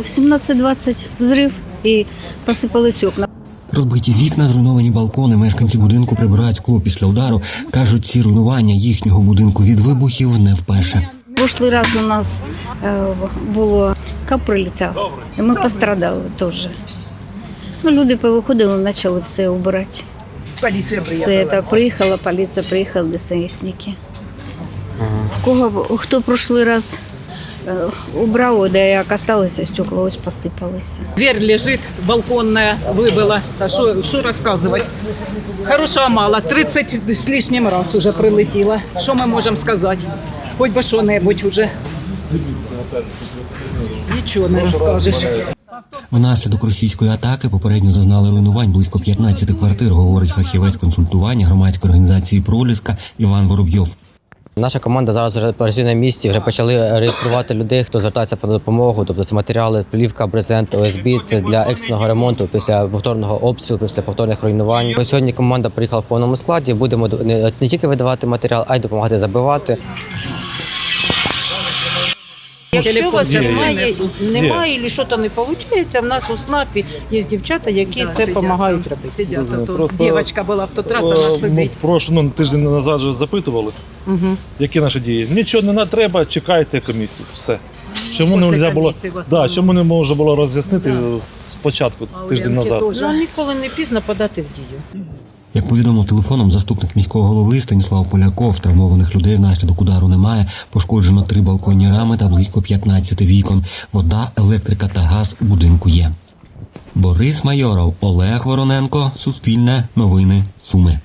в 17.20 взрив і посипались окна. Розбиті вікна, зруйновані балкони. Мешканці будинку прибирають скло після удару. кажуть, ці руйнування їхнього будинку від вибухів не вперше. Прошлий раз у нас е, було каприлітав, і ми пострадали теж. Ну, люди повиходили, почали все убирати. Полиция Все приехала. це приїхала, поліція приїхала, ДСНСники. В кого хто прошлий раз е, убрав, де як осталося стекла, ось посипалися. Дверь лежит, балконная выбыла. А что что рассказывать? Хорошего мало. 30 с лишним раз уже прилетіло. Що ми можемо сказати? Хоч би що-небудь уже. Нічого не розкажеш. Внаслідок російської атаки попередньо зазнали руйнувань близько 15 квартир, говорить фахівець консультування громадської організації Проліска Іван Воробйов. Наша команда зараз вже працює на місці. Вже почали реєструвати людей, хто звертається по допомогу. Тобто це матеріали, плівка, брезент, ОСБ. Це для екстреного ремонту після повторного обстрілу, після повторних руйнувань. Сьогодні команда приїхала в повному складі. Будемо не тільки видавати матеріал, а й допомагати забивати. Якщо у вас немає, немає. немає і щось не виходить, в нас у СНАПі є дівчата, які це допомагають робити. Сидять, а то Просто- дівчинка була в тот раз, вона Е, Ми сидить. прошло ну, тиждень назад вже запитували, які наші дії. Нічого не треба, чекайте комісію. Все. Чому не Після можна було, комісії в основному. да, чому не можна було роз'яснити спочатку А тиждень назад? теж. Ну ніколи не пізно подати в дію. Як повідомив телефоном заступник міського голови Станіслав Поляков, травмованих людей внаслідок удару немає. Пошкоджено три балконні рами та близько 15 вікон. Вода, електрика та газ у будинку є. Борис Майоров, Олег Вороненко, Суспільне, Новини, Суми.